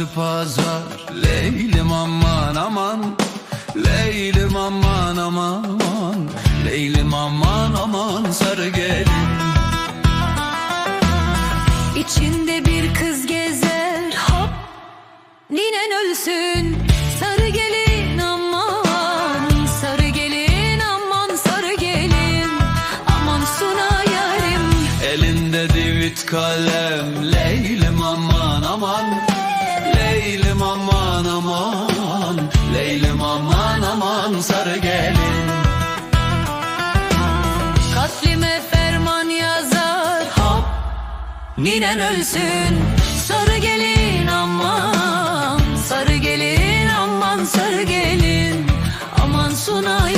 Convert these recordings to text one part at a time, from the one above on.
çarşı pazar. Leylim aman aman Leylim aman aman Leylim aman aman sarı gelin. İçinde bir kız gezer hop Ninen ölsün. Sarı gelin aman Sarı gelin aman sarı gelin. Aman suna yarim. Elinde divit kalem Leylim aman sarı gelin. Katlime ferman yazar hop Ninen ölsün. Sarı gelin aman Sarı gelin aman sarı gelin. Aman suna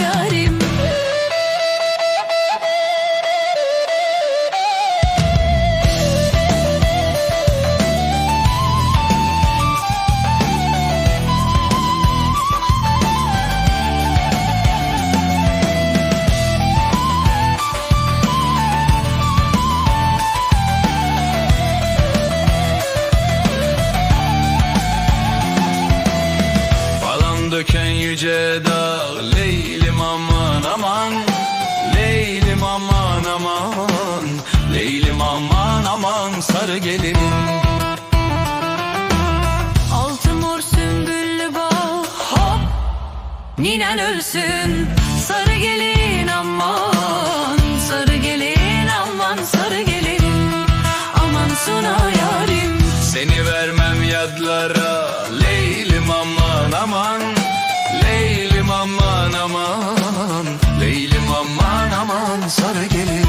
yüce dağ Leylim aman aman Leylim aman aman Leylim aman aman sarı gelinim Altı mor sümbüllü bağ hop Ninen ölsün. Sarı gelin aman Sarı gelin aman sarı gelin. Aman suna yarim. Seni vermem yadlara aman sarı gelin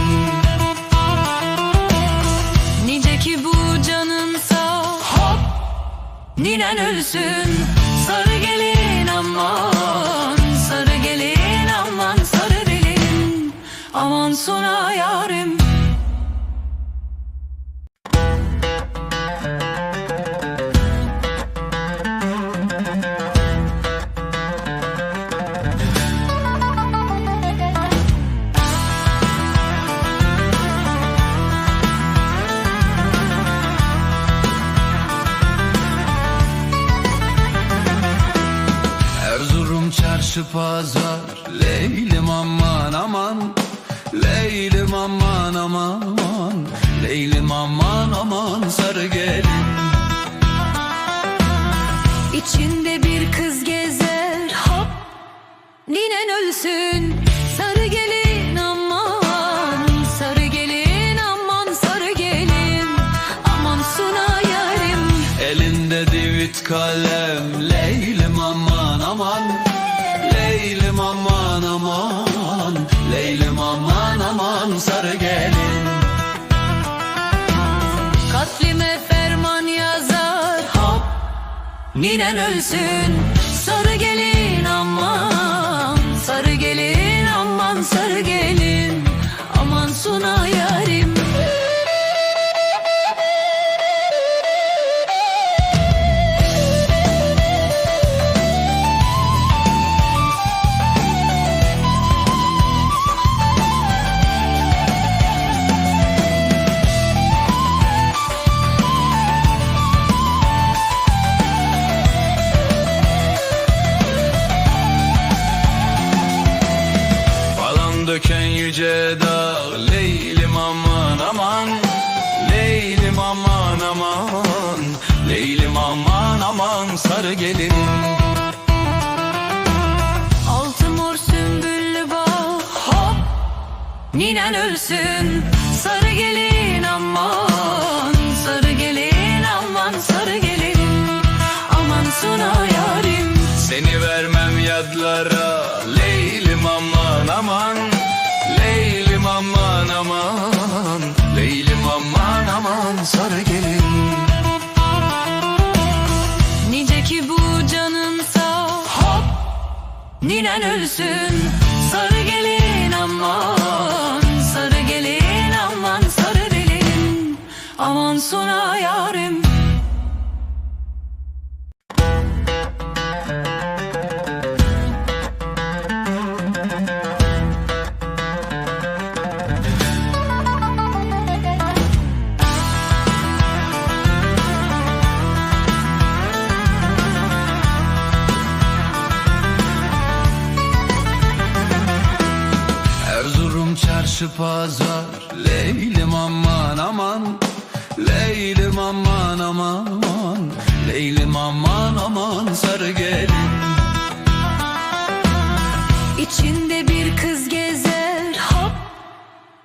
Nice ki bu canınsa hop Ninen ölsün. Sarı gelin aman Sarı gelin aman sarı gelin Aman suna yarim çarşı pazar Leylim aman aman Leylim aman aman Leylim aman aman sarı gelin. İçinde bir kız gezer hop Ninen ölsün Ninen ölsün. Sarı gelin aman Sarı gelin aman sarı gelin. Aman suna yüce dağ Leylim aman aman Leylim aman aman Leylim aman aman sarı gelin. Altı mor sümbüllü bağ hop Ninen ölsün. Sarı gelin sarı gelin. Nice ki bu canınsa hop Ninen ölsün. Sarı gelin aman Sarı gelin aman sarı gelin. Aman suna yarim çarşı pazar. Leylim aman aman Leylim aman aman Leylim aman aman sarı gelin İçinde bir kız gezer hop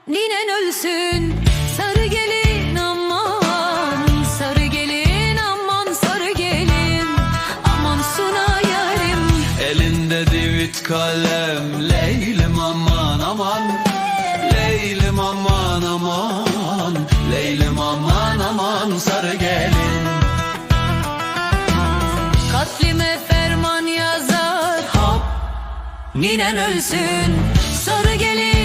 Ninen ölsün Ninen ölsün sarı gelin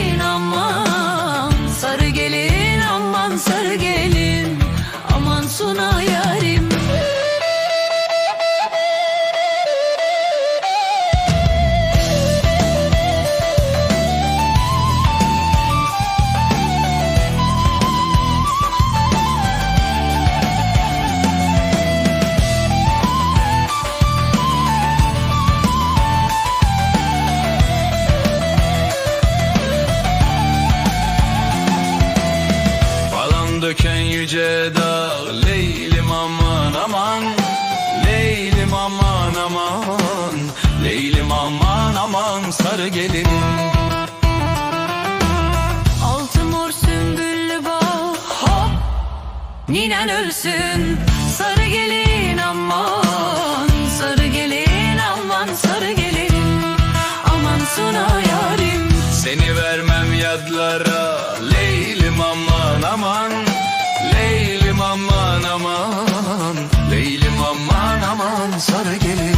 yüce dağ Leylim aman aman Leylim aman aman Leylim aman aman sarı gelin. Altı mor sümbüllü bağ hop Ninen ölsün. Sarı gelin aman Sarı gelin aman sarı gelin. Aman suna yarim. Seni vermem yadlara aman sarı gelin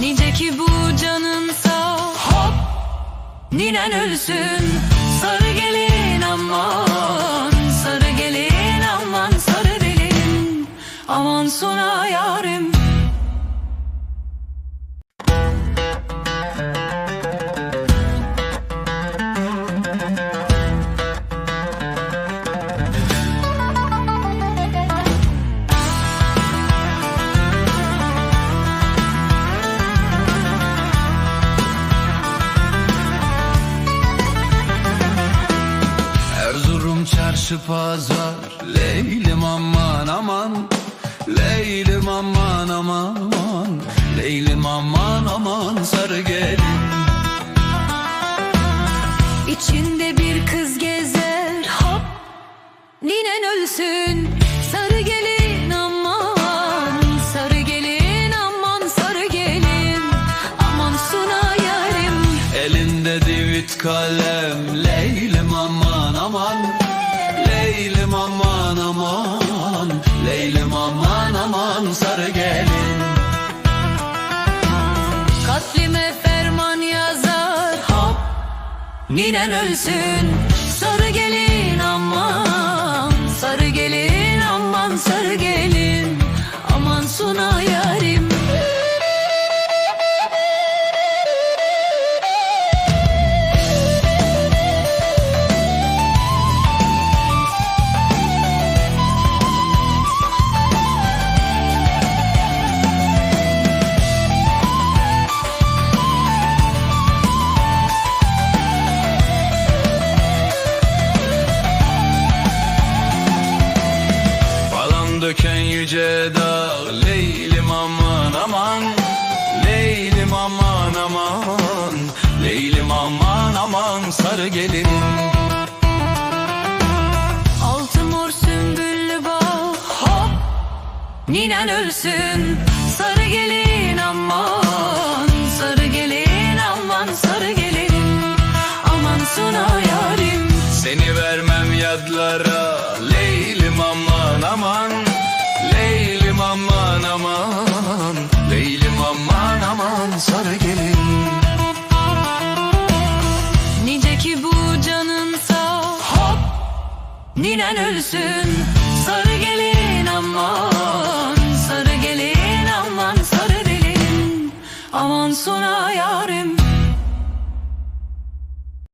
Nice ki bu canın sağ hop Ninen ölsün. Sarı gelin aman Sarı gelin aman sarı gelin Aman suna çarşı pazar. Leylim aman aman. Leylim aman aman. Leylim aman aman sarı gelin. İçinde bir kız gezer. Hop Ninen ölsün Ninen ölsün. Sarı gelin aman Sarı gelin aman sarı gelin. Aman suna yarim döken yüce dağ Leylim aman aman Leylim aman aman Leylim aman aman sarı gelin. Altı mor sümbüllü bağ hop Ninen ölsün. Sarı gelin aman Sarı gelin aman sarı gelin. Aman suna yarim. Seni vermem yadlara Leylim aman aman sarı gelin. Nice ki bu canın sağ hop Ninen ölsün. Sarı gelin aman Sarı gelin aman sarı gelin. Aman sona yarim